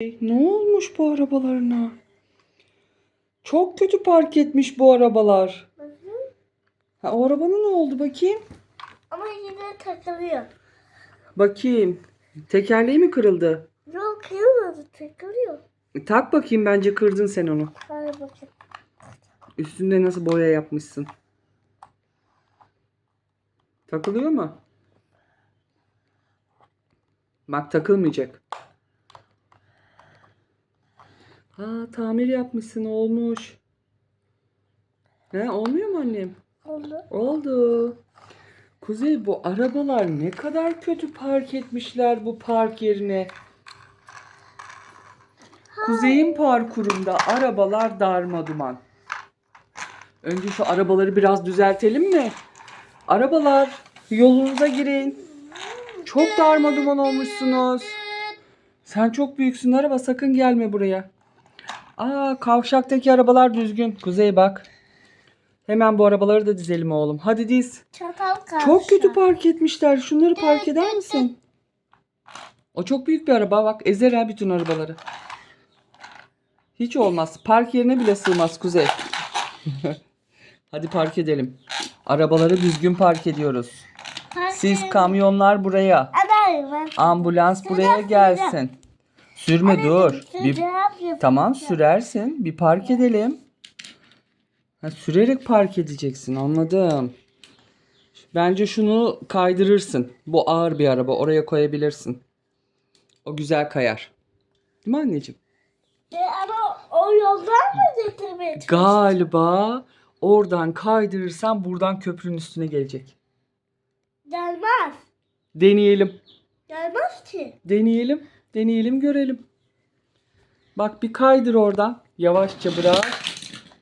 Ne olmuş bu arabalarına? Çok kötü park etmiş bu arabalar. Ha, o arabanın ne oldu bakayım? Ama yine takılıyor. Bakayım. Tekerleği mi kırıldı? Yok kırılmadı takılıyor. E, Tak bakayım bence kırdın sen onu. Hadi bakayım. Üstünde nasıl boya yapmışsın? Takılıyor mu? Bak takılmayacak. Ha tamir yapmışsın olmuş. He olmuyor mu annem? Oldu. Oldu. Kuzey bu arabalar ne kadar kötü park etmişler bu park yerine. Kuzey'in parkurunda arabalar darmaduman. Önce şu arabaları biraz düzeltelim mi? Arabalar yolunuza girin. Çok darmaduman olmuşsunuz. Sen çok büyüksün araba sakın gelme buraya. Aa kavşaktaki arabalar düzgün. Kuzey bak. Hemen bu arabaları da dizelim oğlum. Hadi diz. Çatal kaldı. Çok kötü park etmişler. Şunları park eder misin? O çok büyük bir araba. Bak ezer ha bütün arabaları. Hiç olmaz. Park yerine bile sığmaz Kuzey. Hadi park edelim. Arabaları düzgün park ediyoruz. Siz kamyonlar buraya. Ambulans buraya gelsin. Sürme dur. Bir, Bir... tamam sürersin. Bir park edelim. Ha, sürerek park edeceksin. Anladım. Bence şunu kaydırırsın. Bu ağır bir araba. Oraya koyabilirsin. O güzel kayar. Değil mi anneciğim? E, ama o yoldan mı getirmeye? Galiba oradan kaydırırsan buradan köprünün üstüne gelecek. Gelmez. Deneyelim. Gelmez ki. Deneyelim. Deneyelim görelim. Bak bir kaydır oradan. Yavaşça bırak.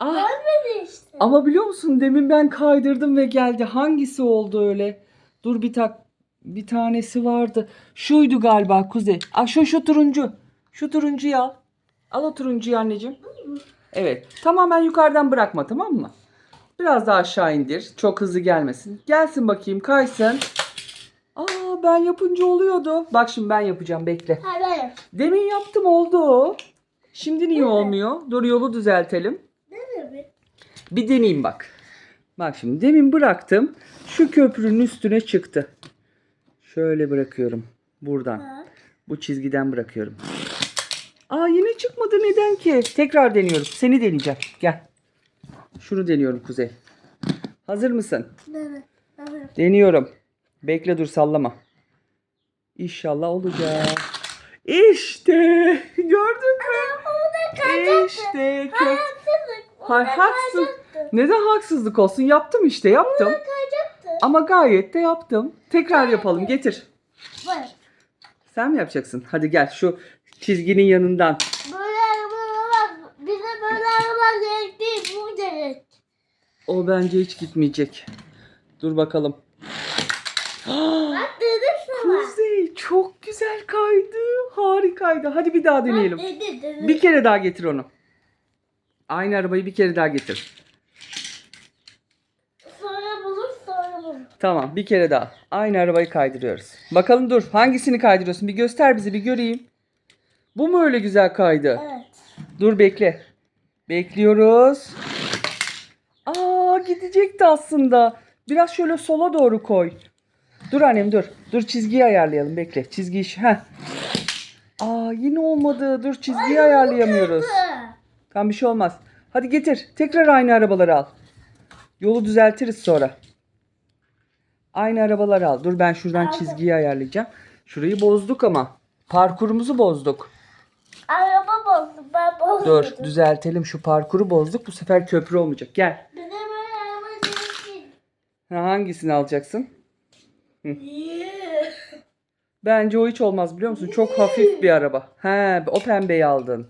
Ah, Gelmedi işte. ama biliyor musun demin ben kaydırdım ve geldi. Hangisi oldu öyle? Dur bir tak bir tanesi vardı. Şuydu galiba Kuzey. Ah şu şu turuncu. Şu turuncuyu al. Al o turuncuyu anneciğim. Evet. Tamamen yukarıdan bırakma tamam mı? Biraz daha aşağı indir. Çok hızlı gelmesin. Gelsin bakayım kaysın. Aa ben yapınca oluyordu. Bak şimdi ben yapacağım bekle. Hayır. Demin yaptım oldu. Şimdi niye olmuyor? Dur yolu düzeltelim. Bir deneyeyim bak. Bak şimdi demin bıraktım. Şu köprünün üstüne çıktı. Şöyle bırakıyorum. Buradan. Ha. Bu çizgiden bırakıyorum. Aa yine çıkmadı neden ki? Tekrar deniyorum. Seni deneyeceğim. Gel. Şunu deniyorum Kuzey. Hazır mısın? Demek? Evet. Deniyorum. Bekle dur sallama. İnşallah olacak. İşte gördün mü? İşte kö- Haksızlık. Hayır, haksız. Neden haksızlık olsun? Yaptım işte yaptım. Ama gayet de yaptım. Tekrar yapalım getir. Bak. Sen mi yapacaksın? Hadi gel şu çizginin yanından. Böyle arabalar bize böyle arabalar gerek değil bu gerek. O bence hiç gitmeyecek. Dur bakalım. Bak dedim sana. Kuzey çok güzel kaydı. Harikaydı. Hadi bir daha deneyelim. Bir kere daha getir onu. Aynı arabayı bir kere daha getir. Sonra bulur sonra bulur. Tamam bir kere daha. Aynı arabayı kaydırıyoruz. Bakalım dur hangisini kaydırıyorsun? Bir göster bize bir göreyim. Bu mu öyle güzel kaydı? Evet. Dur bekle. Bekliyoruz. Aa gidecekti aslında. Biraz şöyle sola doğru koy. Dur annem dur. Dur çizgiyi ayarlayalım bekle. Çizgiyi şu- heh. Aa yine olmadı. Dur çizgiyi ayarlayamıyoruz. Tamam bir şey olmaz. Hadi getir. Tekrar aynı arabaları al. Yolu düzeltiriz sonra. Aynı arabaları al. Dur ben şuradan Aldım. çizgiyi ayarlayacağım. Şurayı bozduk ama. Parkurumuzu bozduk. Araba bozdu ben bozdum. Dur düzeltelim şu parkuru bozduk. Bu sefer köprü olmayacak. Gel. Bize böyle araba gerek değil. Ha, hangisini alacaksın? Bence o hiç olmaz biliyor musun? Çok hafif bir araba. He, o pembeyi aldın.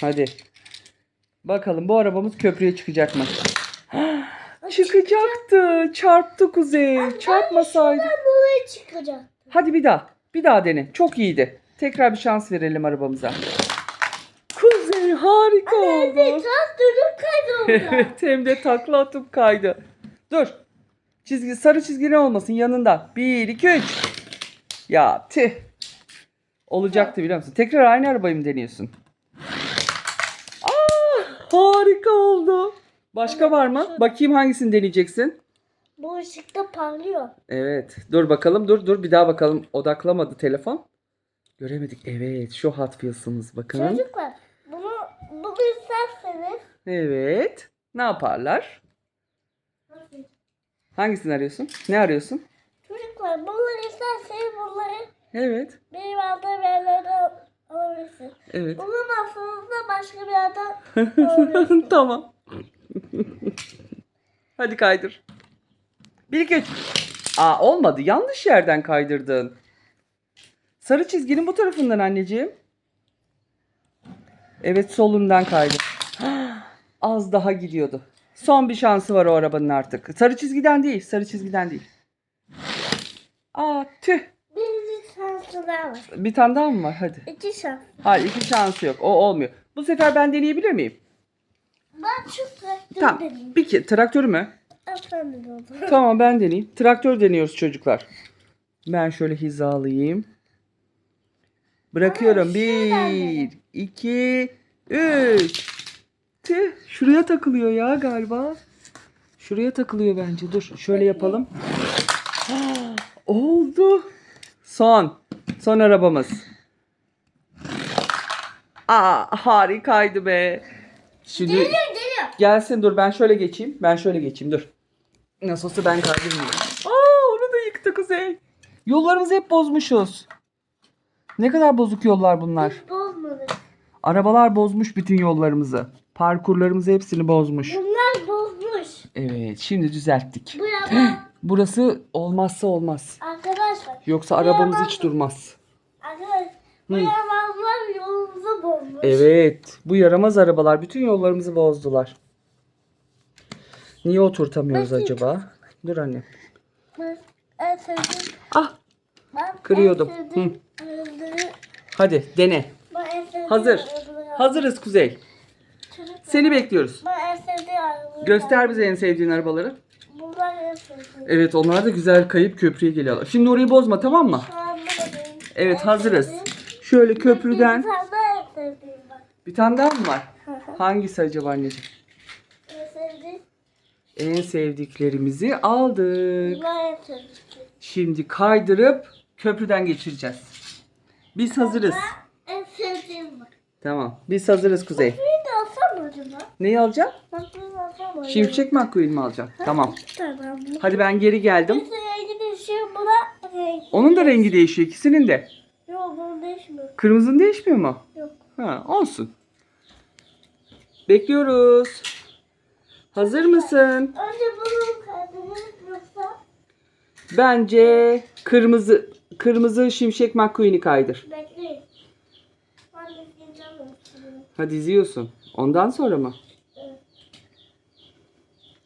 Hadi. Bakalım bu arabamız köprüye çıkacak mı? Çıkacaktı. Çarptı Kuzey. Çarpmasaydı. Ben buraya çıkacağım. Hadi bir daha. Bir daha dene. Çok iyiydi. Tekrar bir şans verelim arabamıza. Kuzey harika oldu. Biraz dönüp kaydı orada. Evet hem de takla atıp kaydı. Dur. Çizgi sarı çizgi ne olmasın yanında. 1 2 3. Ya tih. Olacaktı biliyor musun? Tekrar aynı arabayı mı deniyorsun? Aa, harika oldu. Başka var mı? Bakayım hangisini deneyeceksin? Bu ışıkta parlıyor. Evet. Dur bakalım. Dur dur. Bir daha bakalım. Odaklamadı telefon. Göremedik. Evet. Şu Hot Wheels'ımız bakın. Çocuklar bunu bunu isterseniz Evet. Ne yaparlar? Hangisini arıyorsun? Ne arıyorsun? Çocuklar bunları isterseniz bunları Evet. benim aldığım yerlerden alabilirsiniz. Evet. Bulamazsanız da başka bir yerden alabilirsiniz. tamam. Hadi kaydır. Bir iki üç. Aa olmadı. Yanlış yerden kaydırdın. Sarı çizginin bu tarafından anneciğim. Evet solundan kaydır. Az daha gidiyordu. Son bir şansı var o arabanın artık. Sarı çizgiden değil. Sarı çizgiden değil. Aa tüh. Bir şansı daha var. Bir tane daha mı var? Hadi. İki şans. Hayır iki şansı yok. O olmuyor. Bu sefer ben deneyebilir miyim? Ben şu traktörü Tamam. deneyeyim. Bir ke- traktörü mü? Efendim oldu. Tamam ben deneyeyim. Traktör deniyoruz çocuklar. Ben şöyle hizalayayım. Bırakıyorum. Şuradan Bir, iki, üç. Tüh, şuraya takılıyor ya galiba. Şuraya takılıyor bence. Dur şöyle yapalım. Oldu. Son. Son arabamız. Aa harikaydı be. Şimdi Geliyor geliyor. Gelsin dur ben şöyle geçeyim. Ben şöyle geçeyim dur. Nasıl olsa ben kaydırmıyorum. Aa onu da yıktı Kuzey. Yollarımızı hep bozmuşuz. Ne kadar bozuk yollar bunlar. Biz bozmadık. Arabalar bozmuş bütün yollarımızı. Parkurlarımızı hepsini bozmuş. Bunlar bozmuş. Evet şimdi düzelttik. Bu yalan. Burası olmazsa olmaz. Arkadaşlar. Yoksa arabamız hiç durmaz. Arkadaşlar. Bu Hı. yalanlar yolumuzu bozmuş. Evet bu yaramaz arabalar bütün yollarımızı bozdular. Niye oturtamıyoruz Bakayım. acaba? Dur anne. Ah Ben Kırıyordum. Arabaları- hadi dene. Hazır. Hazırız Kuzey. Seni bekliyoruz. Ben en sevdiğim arabaları- Göster bize en sevdiğin arabaları. Bunlar en sevdiğim. Evet onlar da güzel kayıp köprüye geliyorlar. Şimdi orayı bozma tamam mı? Şu Evet en hazırız. sevdiğim- Şöyle Bir köprüden. tane daha en sevdiğim var. Bir tane daha mı var? Hangisi acaba anneciğim? En sevdiğim. En sevdiklerimizi aldık. Bunlar en sevdiğim. Şimdi kaydırıp köprüden geçireceğiz. Biz hazırız. En sevdiğim var. Tamam. Biz hazırız Kuzey. Bir de alsam mı acaba? Neyi acaba? Şimşek McQueen mi alacaksın? Tamam. Tamam. Hadi ben geri geldim. Bir rengi değişiyor buna renk. Onun da rengi değişiyor ikisinin de. Yok bunun değişmiyor. Kırmızının değişmiyor mu? Yok. Ha, olsun. Bekliyoruz. Hazır mısın? Önce bunu kaydırırız yoksa Bence kırmızı kırmızı şimşek McQueen'i kaydır. bekleyin. Ben de izleyeceğim. Hadi izliyorsun. Ondan sonra mı? Evet.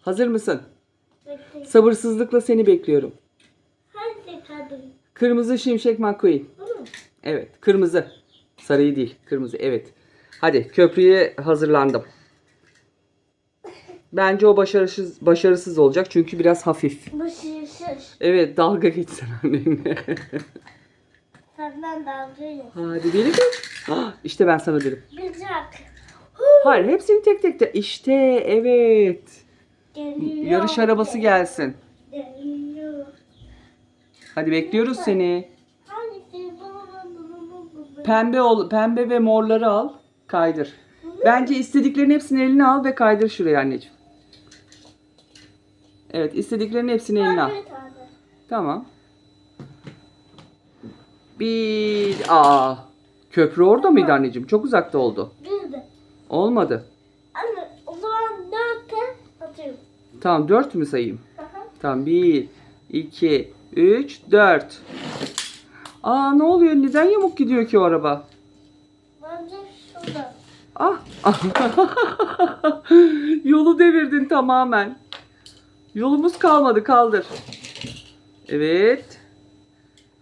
Hazır mısın? Bekleyin. Sabırsızlıkla seni bekliyorum. Hangi kaydırayım? Kırmızı şimşek McQueen. Evet, kırmızı. Sarıyı değil, kırmızı. Evet. Hadi köprüye hazırlandım. Bence o başarısız başarısız olacak çünkü biraz hafif. Şişir. Evet, dalga geçsen annemle. Senden dalgayım. Hadi beni de. Ah, İşte ben sana dedim. Güzel. Hayır, hepsini tek tek de. İşte evet. Geliyor. Yarış arabası gelsin. Geliyor. Hadi bekliyoruz seni. Pembe ol, pembe ve morları al, kaydır. Bence istediklerin hepsini eline al ve kaydır şuraya anneciğim. Evet, istediklerin hepsini eline al. Tamam. Bir, aa, köprü orada mıydı anneciğim? Çok uzakta oldu. Bir. Olmadı. Anne o zaman dörtte atıyorum. Tamam, dört mü sayayım? Aha. Tamam, bir, iki, üç, dört. Aa, ne oluyor? Neden yamuk gidiyor ki o araba? Bence şurada. Ah. Yolu devirdin tamamen. Yolumuz kalmadı kaldır. Evet.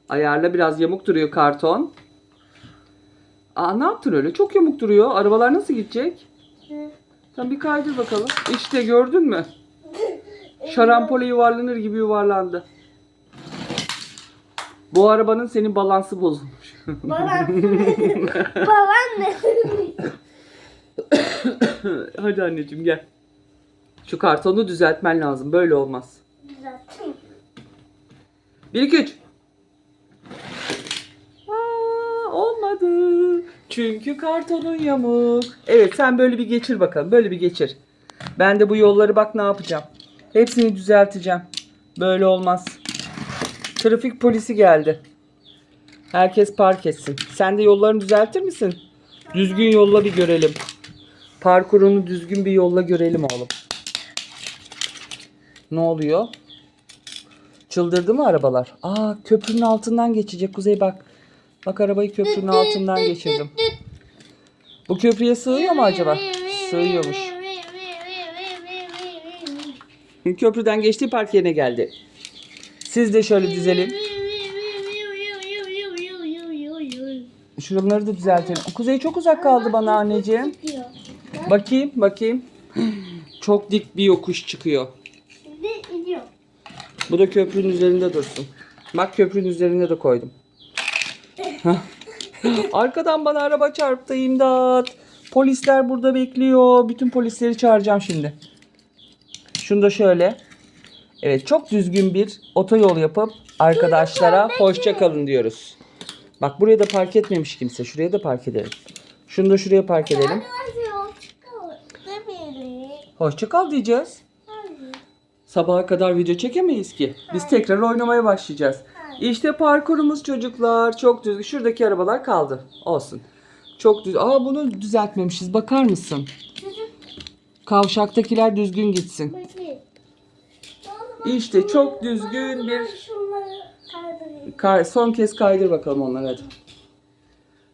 Ayarla biraz yamuk duruyor karton. Aa ne yaptın öyle? Çok yamuk duruyor. Arabalar nasıl gidecek? Sen bir kaydır bakalım. İşte gördün mü? Şarampole yuvarlanır gibi yuvarlandı. Bu arabanın senin balansı bozulmuş. Baban. Baban ne? Hadi anneciğim gel. Şu kartonu düzeltmen lazım. Böyle olmaz. Düzelttim. 1 2 3. Aa, olmadı. Çünkü kartonun yamuk. Evet sen böyle bir geçir bakalım. Böyle bir geçir. Ben de bu yolları bak ne yapacağım. Hepsini düzelteceğim. Böyle olmaz. Trafik polisi geldi. Herkes park etsin. Sen de yollarını düzeltir misin? Düzgün yolla bir görelim. Parkurunu düzgün bir yolla görelim oğlum. Ne oluyor? Çıldırdı mı arabalar? Aa köprünün altından geçecek Kuzey bak. Bak arabayı köprünün altından geçirdim. Bu köprüye sığıyor mu acaba? Sığıyormuş. Köprüden geçti park yerine geldi. Siz de şöyle düzelin. Şuraları da düzeltelim. Kuzey çok uzak kaldı bana anneciğim. Bakayım bakayım. Çok dik bir yokuş çıkıyor. Bu da köprünün üzerinde dursun. Bak köprünün üzerine de koydum. Arkadan bana araba çarptı imdat. Polisler burada bekliyor. Bütün polisleri çağıracağım şimdi. Şunu da şöyle. Evet çok düzgün bir otoyol yapıp arkadaşlara hoşça kalın diyoruz. Bak buraya da park etmemiş kimse. Şuraya da park edelim. Şunu da şuraya park edelim. Hoşça kal diyeceğiz. Sabaha kadar video çekemeyiz ki. Biz tekrar oynamaya başlayacağız. İşte parkurumuz çocuklar. Çok düz. Şuradaki arabalar kaldı. Olsun. Çok düz. Aa bunu düzeltmemişiz. Bakar mısın? Kavşaktakiler düzgün gitsin. İşte çok düzgün bir. Kay- son kez kaydır bakalım onları hadi.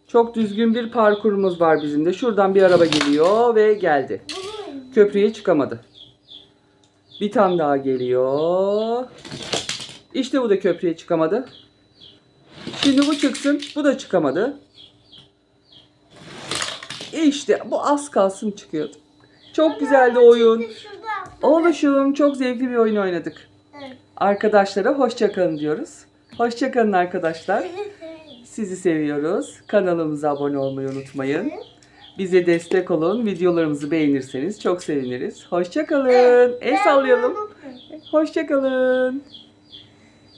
Çok düzgün bir parkurumuz var bizim de. Şuradan bir araba geliyor ve geldi. Köprüye çıkamadı. Bir tane daha geliyor. İşte bu da köprüye çıkamadı. Şimdi bu çıksın. Bu da çıkamadı. İşte bu az kalsın çıkıyordu. Çok güzeldi oyun. Oluşum çok zevkli bir oyun oynadık. Arkadaşlara hoşça kalın diyoruz. Hoşça kalın arkadaşlar. Sizi seviyoruz. Kanalımıza abone olmayı unutmayın. Bize destek olun. Videolarımızı beğenirseniz çok seviniriz. Hoşça kalın. El sallayalım. Hoşça kalın.